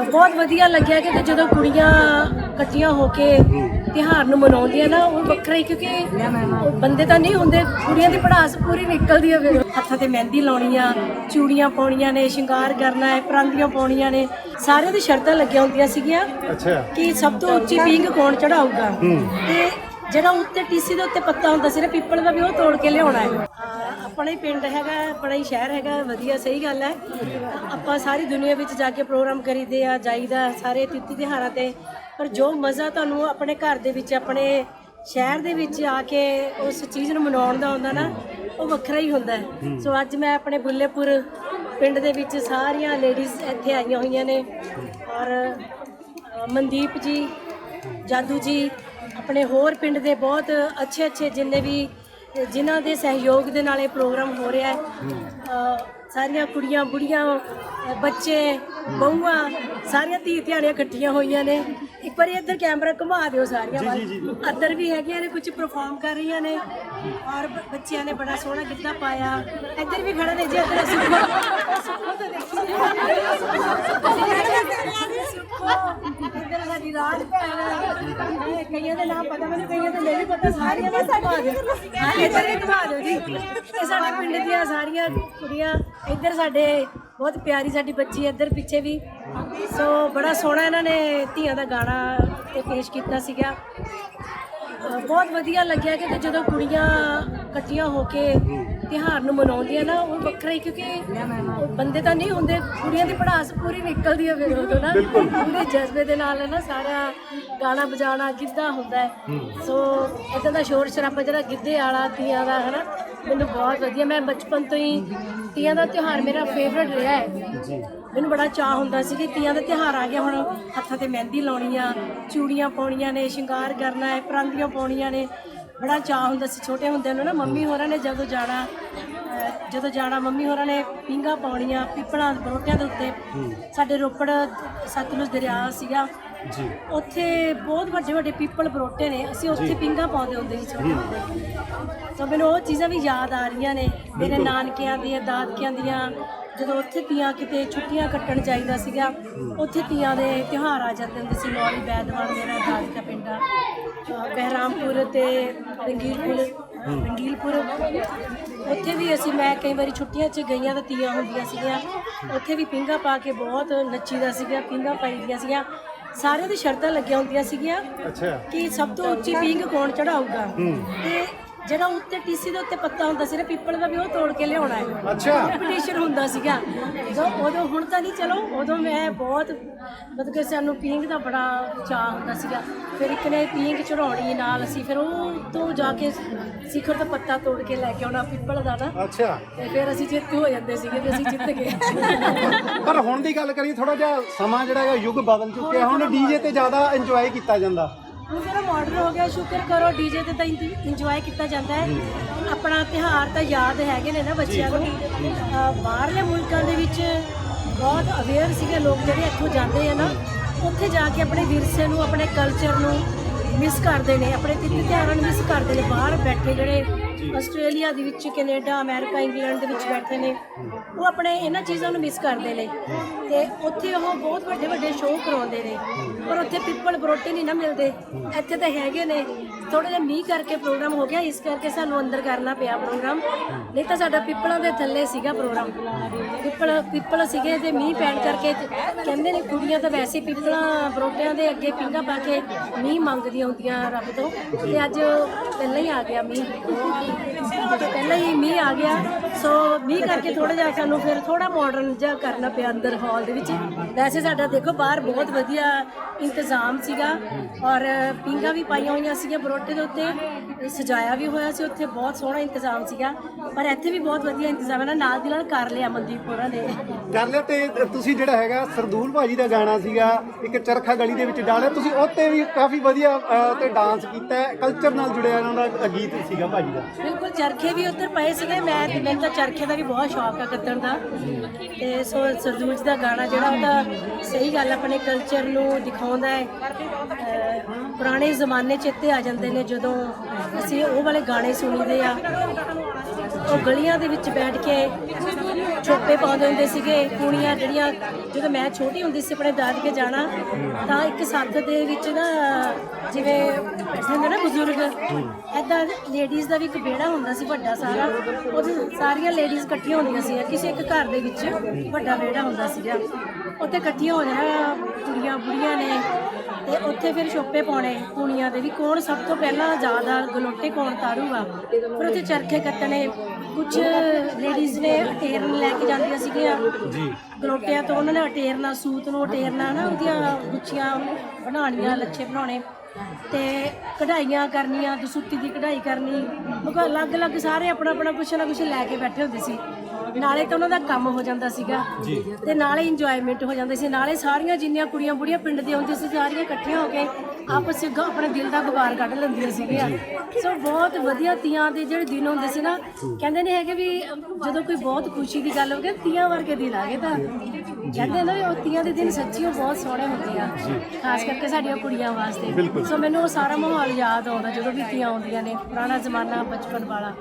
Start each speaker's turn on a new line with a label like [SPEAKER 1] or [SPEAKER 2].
[SPEAKER 1] ਬਹੁਤ ਵਧੀਆ ਲੱਗਿਆ ਕਿ ਜਦੋਂ ਕੁੜੀਆਂ ਇਕੱਠੀਆਂ ਹੋ ਕੇ ਤਿਉਹਾਰ ਨੂੰ ਮਨਾਉਂਦੀਆਂ ਨਾ ਉਹ ਵੱਖਰਾ ਹੀ ਕਿਉਂਕਿ ਬੰਦੇ ਤਾਂ ਨਹੀਂ ਹੁੰਦੇ ਕੁੜੀਆਂ ਦੀ ਪੜਾਸ ਪੂਰੀ ਨਿਕਲਦੀ ਹੈ ਫਿਰ। ਹੱਥਾਂ ਤੇ ਮਹਿੰਦੀ ਲਾਉਣੀ ਆ ਚੂੜੀਆਂ ਪਾਉਣੀਆਂ ਨੇ ਸ਼ਿੰਗਾਰ ਕਰਨਾ ਹੈ ਪਰਾਂਦੀਆਂ ਪਾਉਣੀਆਂ ਨੇ ਸਾਰਿਆਂ ਦੀ ਸ਼ਰਤਾਂ ਲੱਗੀਆਂ ਹੁੰਦੀਆਂ ਸੀਗੀਆਂ
[SPEAKER 2] ਅੱਛਾ।
[SPEAKER 1] ਕਿ ਸਭ ਤੋਂ ਉੱਚੀ ਪੀਂਘ ਕੌਣ ਚੜਾਊਗਾ ਤੇ ਜਿਹੜਾ ਉੱਤੇ ਟੀਸੀ ਦੇ ਉੱਤੇ ਪੱਤਾ ਹੁੰਦਾ ਸੀ ਨਾ, ਪਿੱਪਲ ਦਾ ਵੀ ਉਹ ਤੋੜ ਕੇ ਲਿਆਉਣਾ ਹੈ। ਆਪਣਾ ਹੀ ਪਿੰਡ ਹੈਗਾ, ਆਪਣਾ ਹੀ ਸ਼ਹਿਰ ਹੈਗਾ, ਵਧੀਆ, ਸਹੀ ਗੱਲ ਹੈ। ਆਪਾਂ ਸਾਰੀ ਦੁਨੀਆ ਵਿੱਚ ਜਾ ਕੇ ਪ੍ਰੋਗਰਾਮ ਕਰੀਦੇ ਆ, ਜਾਈਦਾ ਸਾਰੇ ਤਿੱਤੀ ਤਿਉਹਾਰਾਂ ਤੇ। ਪਰ ਜੋ ਮਜ਼ਾ ਤੁਹਾਨੂੰ ਆਪਣੇ ਘਰ ਦੇ ਵਿੱਚ, ਆਪਣੇ ਸ਼ਹਿਰ ਦੇ ਵਿੱਚ ਆ ਕੇ ਉਸ ਚੀਜ਼ ਨੂੰ ਮਨਾਉਣ ਦਾ ਹੁੰਦਾ ਨਾ, ਉਹ ਵੱਖਰਾ ਹੀ ਹੁੰਦਾ ਸੋ ਅੱਜ ਮੈਂ ਆਪਣੇ ਬੁੱਲੇਪੁਰ ਪਿੰਡ ਦੇ ਵਿੱਚ ਸਾਰੀਆਂ ਲੇਡੀਜ਼ ਇੱਥੇ ਆਈਆਂ ਹੋਈਆਂ ਨੇ। ਔਰ ਮਨਦੀਪ ਜੀ, ਜਾਦੂ ਜੀ ਆਪਣੇ ਹੋਰ ਪਿੰਡ ਦੇ ਬਹੁਤ ਅੱਛੇ ਅੱਛੇ ਜਿੰਨੇ ਵੀ ਜਿਨ੍ਹਾਂ ਦੇ ਸਹਿਯੋਗ ਦੇ ਨਾਲ ਇਹ ਪ੍ਰੋਗਰਾਮ ਹੋ ਰਿਹਾ ਹੈ। ਸਾਰੀਆਂ ਕੁੜੀਆਂ ਬੁੜੀਆਂ ਬੱਚੇ ਬਹੂਆਂ ਸਾਰੀਆਂ ਧੀ ਧਿਆਣੀਆਂ ਇਕੱਠੀਆਂ ਹੋਈਆਂ ਨੇ। ਇੱਕ ਵਾਰੀ ਇੱਧਰ ਕੈਮਰਾ ਘੁਮਾ ਦਿਓ ਸਾਰੀਆਂ ਵੱਲ। ਅੱਧਰ ਵੀ ਹੈਗੀਆਂ ਨੇ ਕੁਝ ਪਰਫਾਰਮ ਕਰ ਰਹੀਆਂ ਨੇ। ਔਰ ਬ- ਬੱਚਿਆਂ ਨੇ ਬੜਾ ਸੋਹਣਾ ਗਿੱਧਾ ਪਾਇਆ। ਇੱਧਰ ਵੀ ਖੜੇ ਨੇ ਜੀ ਇੱਧਰ ਸੁੱਖੋ। ਸੁੱਖੋ ਤਾਂ ਦੇਖੀ। ਇੱਧਰ ਸਾਡੀ ਰਾਜ ਭੈਣ ਹੈ। ਕਈਆਂ ਦੇ ਨਾਮ ਪਤਾ ਮੈਨੂੰ ਕਈਆਂ ਦੇ ਨਹੀਂ ਪਤਾ ਸਾਰੀਆਂ ਦਾ ਘੁਮਾ ਦਿਓ। ਹਾਂ ਇੱਧਰ ਵੀ ਘੁਮਾ ਦਿਓ ਜੀ। ਇਹ ਸਾਡੇ ਪਿੰਡ ਦੀਆਂ ਸਾਰੀਆਂ ਕੁੜੀਆਂ ਇੱਧਰ ਸਾਡੇ ਬਹੁਤ ਪਿਆਰੀ ਸਾਡੀ ਬੱਚੀ ਹੈ, ਇੱਧਰ ਪਿੱਛੇ ਵੀ। ਸੋ ਬੜਾ ਸੋਹਣਾ ਇਹਨਾਂ ਨੇ ਧੀਆਂ ਦਾ ਗਾਣਾ ਤੇ ਪੇਸ਼ ਕੀਤਾ ਸੀਗਾ। ਬਹੁਤ ਵਧੀਆ ਲੱਗਿਆ ਕਿ ਜਦੋਂ ਕੁੜੀਆਂ ਇਕੱਠੀਆਂ ਹੋ ਕੇ ਤਿਉਹਾਰ ਨੂੰ ਮਨਾਉਂਦੀਆਂ ਨਾ ਉਹ ਵੱਖਰਾ ਹੀ ਕਿਉਂਕਿ ਬੰਦੇ ਤਾਂ ਨਹੀਂ ਹੁੰਦੇ ਕੁੜੀਆਂ ਦੀ ਪੜਾਸ ਪੂਰੀ ਨਿਕਲਦੀ ਹੈ ਫਿਰ ਉਦੋਂ ਨਾ। ਪੂਰੇ ਜਜ਼ਬੇ ਦੇ ਨਾਲ ਨਾ ਸਾਰਾ ਗਾਣਾ ਵਜਾਣਾ ਗਿੱਧਾ ਹੁੰਦਾ ਹੈ। ਸੋ ਇਦਾਂ ਦਾ ਸ਼ੋਰ ਸ਼ਰਾਬਾ ਜਿਹੜਾ ਗਿੱਧੇ ਵਾਲਾ ਤੀਆਂ ਦਾ ਹਨਾ ਮੈਨੂੰ ਬਹੁਤ ਵਧੀਆ। ਮੈਂ ਬਚਪਨ ਤੋਂ ਹੀ ਤੀਆਂ ਦਾ ਤਿਉਹਾਰ ਮੇਰਾ ਫੇਵਰਟ ਰਿਹਾ ਹੈ। ਮੈਨੂੰ ਬੜਾ ਚਾਹ ਹੁੰਦਾ ਸੀ ਕਿ ਤੀਆਂ ਦਾ ਤਿਉਹਾਰ ਆ ਗਿਆ ਹੁਣ ਹੱਥਾਂ ਤੇ ਮਹਿੰਦੀ ਲਾਉਣੀ ਆ ਚੂੜੀਆਂ ਪਾਉਣੀਆਂ ਨੇ ਸ਼ਿੰਗਾਰ ਕਰਨਾ ਹੈ ਪਰਾਂਦੀਆਂ ਪਾਉਣੀਆਂ ਨੇ। ਬੜਾ ਚਾਹ ਹੁੰਦਾ ਸੀ ਛੋਟੇ ਹੁੰਦਿਆਂ ਨੂੰ ਨਾ ਮੰਮੀ ਹੋਰਾਂ ਨੇ ਜਦੋਂ ਜਾਣਾ ਅਹ ਜਦੋਂ ਜਾਣਾ ਮੰਮੀ ਹੋਰਾਂ ਨੇ ਪਿੰਗਾ ਪਾਉਣੀਆਂ ਪਿੱਪਲਾਂ ਬਰੋਟਿਆਂ ਦੇ ਉੱਤੇ। ਸਾਡੇ ਰੋਪੜ ਸਤਲੁਜ ਦਰਿਆ ਸੀਗਾ।
[SPEAKER 2] ਜੀ।
[SPEAKER 1] ਉੱਥੇ ਬਹੁਤ ਵੱਡੇ ਵੱਡੇ ਪੀਪਲ ਬਰੋਟੇ ਨੇ ਅਸੀਂ ਉੱਥੇ ਪਿੰਗਾ ਪਾਉਂਦੇ ਹੁੰਦੇ ਸੀ ਛੋਟੇ ਹੁੰਦੇ। ਤਾਂ ਮੈਨੂੰ ਉਹ ਚੀਜ਼ਾਂ ਵੀ ਯਾਦ ਆ ਰਹੀਆਂ ਨੇ। ਮੇਰੇ ਨਾਨਕਿਆਂ ਦੀਆਂ ਦਾਦਕਿਆਂ ਦੀਆਂ ਜਦੋਂ ਉੱਥੇ ਤੀਆਂ ਕਿਤੇ ਛੁੱਟੀਆਂ ਕੱਟਣ ਜਾਈਦਾ ਸੀਗਾ ਉੱਥੇ ਤੀਆਂ ਦੇ ਤਿਉਹਾਰ ਆ ਜਾਂਦੇ ਹੁੰਦੇ ਸੀ ਮੌਲੀ ਬੈਦਵਾਨ ਮੇਰਾ ਦਾਦਕਾ ਪਿੰਡ ਬਹਿਰਾਮਪੁਰ ਤੇ ਰੰਗੀਲਪੁਰ ਰੰਗੀਲਪੁਰ। ਉੱਥੇ ਵੀ ਅਸੀਂ ਮੈਂ ਕਈ ਵਾਰੀ ਛੁੱਟੀਆਂ 'ਚ ਗਈਆਂ ਤਾਂ ਤੀਆਂ ਹੁੰਦੀਆਂ ਸੀਗੀਆਂ। ਉੱਥੇ ਵੀ ਪਿੰਗਾ ਪਾ ਕੇ ਬਹੁਤ ਨੱਚੀਦਾ ਸੀਗਾ ਪਿੰਗਾ ਪਾਈਦੀਆਂ ਸੀਗੀਆਂ। ਸਾਰਿਆਂ ਦੀ ਸ਼ਰਤਾਂ ਲੱਗੀਆਂ ਹੁੰਦੀਆਂ ਸੀਗੀਆਂ
[SPEAKER 2] ਅੱਛਾ।
[SPEAKER 1] ਕਿ ਸਭ ਤੋਂ ਉੱਚੀ ਪੀਂਘ ਕੌਣ ਚੜਾਊਗਾ ਤੇ ਜਿਹੜਾ ਉੱਤੇ ਟੀਸੀ ਦੇ ਉੱਤੇ ਪੱਤਾ ਹੁੰਦਾ ਸੀ ਨਾ ਪਿੱਪਲ ਦਾ ਵੀ ਉਹ ਤੋੜ ਕੇ ਲਿਆਉਣਾ ਹੈ।
[SPEAKER 2] ਅੱਛਾ।
[SPEAKER 1] ਕੰਪੀਟੀਸ਼ਨ ਹੁੰਦਾ ਸੀਗਾ। ਉਦੋਂ ਉਦੋਂ ਹੁਣ ਤਾਂ ਨਹੀਂ ਚਲੋ ਉਦੋਂ ਮੈਂ ਬਹੁਤ ਮਤਲਬ ਕਿ ਸਾਨੂੰ ਪੀਂਘ ਦਾ ਬੜਾ ਚਾਹ ਹੁੰਦਾ ਸੀਗਾ। ਫਿਰ ਇੱਕ ਨੇ ਪੀਂਘ ਚੜਾਉਣੀ ਨਾਲ ਅਸੀਂ ਫਿਰ ਉਹ ਤੋਂ ਜਾ ਕੇ ਸਿਖਰ ਦਾ ਪੱਤਾ ਤੋੜ ਕੇ ਲੈ ਕੇ ਆਉਣਾ ਪਿੱਪਲ ਦਾ ਨਾ।
[SPEAKER 2] ਅੱਛਾ।
[SPEAKER 1] ਤੇ ਫਿਰ ਅਸੀਂ ਜਿੱਤ ਹੋ ਜਾਂਦੇ ਸੀਗੇ ਵੀ ਅਸੀਂ ਜਿੱਤ ਗਏ।
[SPEAKER 2] ਪਰ ਹੁਣ ਦੀ ਗੱਲ ਕਰੀਏ ਥੋੜਾ ਜਿਹਾ ਸਮਾਂ ਜਿਹੜਾ ਹੈਗਾ ਯੁੱਗ ਬਦਲ ਚੁੱਕਿਆ ਹੁਣ ਡੀਜੇ ਤੇ ਜ਼ਿਆਦਾ ਇੰਜੋਏ ਕੀਤਾ ਜਾਂਦਾ।
[SPEAKER 1] ਹੁਣ ਜਿਹੜਾ ਮਾਡਰਨ ਹੋ ਗਿਆ, ਸ਼ੁਕਰ ਕਰੋ ਡੀਜੇ ਤੇ ਤਾਂ ਇੰਜੋਏ ਕੀਤਾ ਜਾਂਦਾ ਹੈ। ਆਪਣਾ ਤਿਹਾਰ ਤਾਂ ਯਾਦ ਹੈਗੇ ਨੇ ਨਾ ਬੱਚਿਆਂ ਨੂੰ। ਅਹ ਬਾਹਰਲੇ ਮੁਲਕਾਂ ਦੇ ਵਿੱਚ ਬਹੁਤ ਅਵੇਅਰ ਸੀਗੇ ਲੋਕ ਜਿਹੜੇ ਇੱਥੋਂ ਜਾਂਦੇ ਆ ਨਾ। ਉੱਥੇ ਜਾ ਕੇ ਆਪਣੇ ਵਿਰਸੇ ਨੂੰ, ਆਪਣੇ ਕਲਚਰ ਨੂੰ ਮਿਸ ਕਰਦੇ ਨੇ, ਆਪਣੇ ਤਿੱਥ ਤਿਉਹਾਰਾਂ ਨੂੰ ਮਿਸ ਕਰਦੇ ਨੇ। ਬਾਹਰ ਬੈਠੇ ਜਿਹੜੇ ਆਸਟ੍ਰੇਲੀਆ ਦੇ ਵਿੱਚ, ਕੈਨੇਡਾ, ਅਮਰੀਕਾ, ਇੰਗਲੈਂਡ ਦੇ ਵਿੱਚ ਬੈਠੇ ਨੇ। ਉਹ ਆਪਣੇ ਇਹਨਾਂ ਚੀਜ਼ਾਂ ਨੂੰ ਮਿਸ ਕਰਦੇ ਨੇ। ਤੇ ਉੱਥੇ ਉਹ ਬਹੁਤ ਵੱਡੇ ਵੱਡੇ ਸ਼ੋਅ ਕਰਾਉਂਦੇ ਨੇ। ਪਰ ਉੱਥੇ ਪਿੱਪਲ ਬਰੋਟੇ ਨਹੀਂ ਨਾ ਮਿਲਦੇ। ਇੱਥੇ ਤਾਂ ਹੈਗੇ ਨੇ। ਥੋੜਾ ਜਿਹਾ ਮੀਂਹ ਕਰਕੇ ਪ੍ਰੋਗਰਾਮ ਹੋ ਗਿਆ, ਇਸ ਕਰਕੇ ਸਾਨੂੰ ਅੰਦਰ ਕਰਨਾ ਪਿਆ ਪ੍ਰੋਗਰਾਮ। ਨਹੀਂ ਤਾਂ ਸਾਡਾ ਪਿੱਪਲਾਂ ਦੇ ਥੱਲੇ ਸੀਗਾ ਪ੍ਰੋਗਰਾਮ। ਪਿੱਪਲ ਪਿੱਪਲ ਸੀਗੇ ਤੇ ਮੀਂਹ ਪੈਣ ਕਰਕੇ ਕਹਿੰਦੇ ਨੇ ਕੁੜੀਆਂ ਤਾਂ ਵੈਸੇ ਪਿੱਪਲਾਂ ਬਰੋਟਿਆਂ ਦੇ ਅੱਗੇ ਪਿੰਗਾ ਪਾ ਕੇ ਮੀਂਹ ਮੰਗਦੀਆਂ ਹੁੰਦੀਆਂ ਰੱਬ ਤੋਂ। ਤੇ ਅੱਜ ਪਹਿਲਾਂ ਹੀ ਆ ਗਿਆ ਮੀਂਹ। ਪਹਿਲਾਂ ਹੀ ਮੀਂਹ ਆ ਗਿਆ। ਸੋ ਮੀਂਹ ਕਰਕੇ ਥੋੜਾ ਜਿਹਾ ਸਾਨੂੰ ਫਿਰ ਥੋੜਾ ਮਾਡਰਨ ਜਿਹਾ ਕਰਨਾ ਪਿਆ ਅੰਦਰ ਹਾਲ ਦੇ ਵਿੱਚ। ਵੈਸੇ ਸਾਡਾ ਦੇਖੋ ਬਾਹਰ ਬਹੁਤ ਵਧੀਆ ਇੰਤਜ਼ਾਮ ਸੀਗਾ ਔਰ ਪਿੰਗਾ ਵੀ ਪਾਈਆਂ ਹੋਈਆਂ ਸੀਗੀਆਂ ਬਰੋਟੇ ਦੇ ਉੱਤੇ ਸਜਾਇਆ ਵੀ ਹੋਇਆ ਸੀ ਉੱਥੇ ਬਹੁਤ ਸੋਹਣਾ ਇੰਤਜ਼ਾਮ ਸੀਗਾ ਪਰ ਇੱਥੇ ਵੀ ਬਹੁਤ ਵਧੀਆ ਇੰਤਜ਼ਾਮ ਹੈ ਨਾ ਨਾਲ ਦੀ ਨਾਲ ਕਰ ਲਿਆ ਮਨਦੀਪ ਹੋਰਾਂ ਨੇ।
[SPEAKER 2] ਕਰ ਲਿਆ ਤੇ ਤੁਸੀਂ ਜਿਹੜਾ ਹੈਗਾ ਸਰਦੂਲ ਭਾਜੀ ਦਾ ਗਾਣਾ ਸੀਗਾ ਇੱਕ ਚਰਖਾ ਗਲੀ ਦੇ ਵਿੱਚ ਡਾਲਿਆ ਤੁਸੀਂ ਉੱਤੇ ਵੀ ਕਾਫੀ ਵਧੀਆ ਤੇ ਡਾਂਸ ਕੀਤਾ ਕਲਚਰ ਨਾਲ ਜੁੜਿਆ ਉਹਨਾਂ ਦਾ ਗੀਤ ਸੀਗਾ ਭਾਜੀ ਦਾ।
[SPEAKER 1] ਬਿਲਕੁਲ ਚਰਖੇ ਵੀ ਉੱਧਰ ਪਏ ਸੀਗੇ ਮੈਂ ਤੇ ਮੈਨੂੰ ਤਾਂ ਚਰਖੇ ਦਾ ਵੀ ਬਹੁਤ ਸ਼ੌਕ ਆ ਕੱਤਣ ਦਾ। ਤੇ ਸੋ ਸਰਦੂਜ ਦਾ ਗਾਣਾ ਜਿਹੜਾ ਉਹਦਾ ਸਹੀ ਗੱਲ ਆਪਣੇ ਕਲਚਰ ਨੂੰ ਦਿਖਾਉਂਦਾ ਹੈ ਪੁਰਾਣੇ ਜ਼ਮਾਨੇ ਚੇਤੇ ਆ ਜਾਂਦੇ ਨੇ ਜਦੋਂ ਅਸੀਂ ਉਹ ਵਾਲੇ ਗਾਣੇ ਸੁਣੀਦੇ ਆ ਉਹ ਗਲੀਆਂ ਦੇ ਵਿੱਚ ਬੈਠ ਕੇ ਛੋਪੇ ਪਾਉਂਦੇ ਹੁੰਦੇ ਸੀਗੇ, ਕੁੜੀਆਂ ਜਿਹੜੀਆਂ, ਜਦੋਂ ਮੈਂ ਛੋਟੀ ਹੁੰਦੀ ਸੀ ਆਪਣੇ ਦਾਦਕੇ ਜਾਣਾ, ਤਾਂ ਇੱਕ ਸੱਥ ਦੇ ਵਿੱਚ ਨਾ, ਜਿਵੇਂ ਬੈਠੇ ਹੁੰਦੇ ਨਾ ਬਜ਼ੁਰਗ ਐਦਾਂ ਲੇਡੀਜ਼ ਦਾ ਵੀ ਇੱਕ ਵਿਹੜਾ ਹੁੰਦਾ ਸੀ ਵੱਡਾ ਸਾਰਾ, ਉਹਦੇ ਸਾਰੀਆਂ ਲੇਡੀਜ਼ ਇਕੱਠੀਆਂ ਹੁੰਦੀਆਂ ਸੀ ਕਿਸੇ ਇੱਕ ਘਰ ਦੇ ਵਿੱਚ ਵੱਡਾ ਵਿਹੜਾ ਹੁੰਦਾ ਸੀਗਾ। ਉੱਥੇ ਇਕੱਠੀਆਂ ਹੋ ਜਾਣਾ, ਕੁੜੀਆਂ ਬੁੜੀਆਂ ਨੇ, ਤੇ ਉੱਥੇ ਫਿਰ ਛੋਪੇ ਪਾਉਣੇ ਕੁੜੀਆਂ ਦੇ ਵੀ, ਕੌਣ ਸਭ ਤੋਂ ਪਹਿਲਾਂ ਜ਼ਿਆਦਾ ਗਲੋਟੇ ਕੌਣ ਤਾਰੂਗਾ? ਫਿਰ ਉੱਥੇ ਚਰਖੇ ਕੱਟਣੇ ਕੁਝ ਲੇਡੀਜ਼ ਨੇ ਅਟੇਰਨ ਲੈ ਕੇ ਜਾਂਦੀਆਂ ਸੀਗੀਆਂ। ਜੀ। ਗਲੋਟਿਆਂ ਤੋਂ ਉਹਨਾਂ ਨੇ ਅਟੇਰਨਾ ਸੂਤ ਨੂੰ ਅਟੇਰਨਾ ਨਾ ਉਹਦੀਆਂ ਗੁੱਛੀਆਂ ਬਣਾਉਣੀਆਂ ਲੱਛੇ ਬਣਾਉਣੇ। ਤੇ ਕਢਾਈਆਂ ਕਰਨੀਆਂ ਦਸੂਤੀ ਦੀ ਕਢਾਈ ਕਰਨੀ। ਮਗਰ ਅਲੱਗ-ਅਲੱਗ ਸਾਰੇ ਆਪਣਾ ਆਪਣਾ ਕੁਛ ਨਾ ਕੁਛ ਲੈ ਕੇ ਬੈਠੇ ਹੁੰਦੇ ਸੀ। ਨਾਲੇ ਤਾਂ ਉਹਨਾਂ ਦਾ ਕੰਮ ਹੋ ਜਾਂਦਾ ਸੀਗਾ। ਤੇ ਨਾਲੇ ਇੰਜੋਇਮੈਂਟ ਹੋ ਜਾਂਦੀ ਸੀ। ਨਾਲੇ ਸਾਰੀਆਂ ਜਿੰਨੀਆਂ ਕੁੜੀਆਂ ਬੁੜੀਆਂ ਪਿੰਡ ਦੀਆਂ ਹੁੰਦੀਆਂ ਸੀ ਸਾਰੀਆਂ ਇਕੱਠੀਆਂ ਹੋ ਕੇ ਆਪਸ ਵਿੱਚ ਆਪਣੇ ਦਿਲ ਦਾ ਗੁਬਾਰ ਕੱਢ ਲੈਂਦੀਆਂ ਸੀਗੀਆਂ। ਸੋ ਬਹੁਤ ਵਧੀਆ ਤੀਆਂ ਦੇ ਜਿਹੜੇ ਦਿਨ ਹੁੰਦੇ ਸੀ ਨਾ ਕਹਿੰਦੇ ਨੇ ਹੈਗੇ ਵੀ ਜਦੋਂ ਕੋਈ ਬਹੁਤ ਖੁਸ਼ੀ ਦੀ ਗੱਲ ਹੋਵੇ ਤੀਆਂ ਵਰਗੇ ਦਿਨ ਆ ਗਏ ਤਾਂ। ਕਹਿੰਦੇ ਨਾ ਉਹ ਤੀਆਂ ਦੇ ਦਿਨ ਸੱਚੀ ਉਹ ਬਹੁਤ ਸੋਹਣੇ ਹੁੰਦੇ ਆ। ਖਾਸ ਕਰਕੇ ਸਾਡੀਆਂ ਕੁੜੀਆਂ ਵਾਸਤੇ। ਸੋ ਮੈਨੂੰ ਉਹ ਸਾਰਾ ਮਾਹੌਲ ਯਾਦ ਆਉਂਦਾ ਜਦੋਂ ਵੀ ਤੀਆਂ ਆਉਂਦੀਆਂ ਨੇ ਪੁਰਾਣਾ ਜ਼ਮਾਨਾ ਬਚਪਨ ਵਾਲਾ।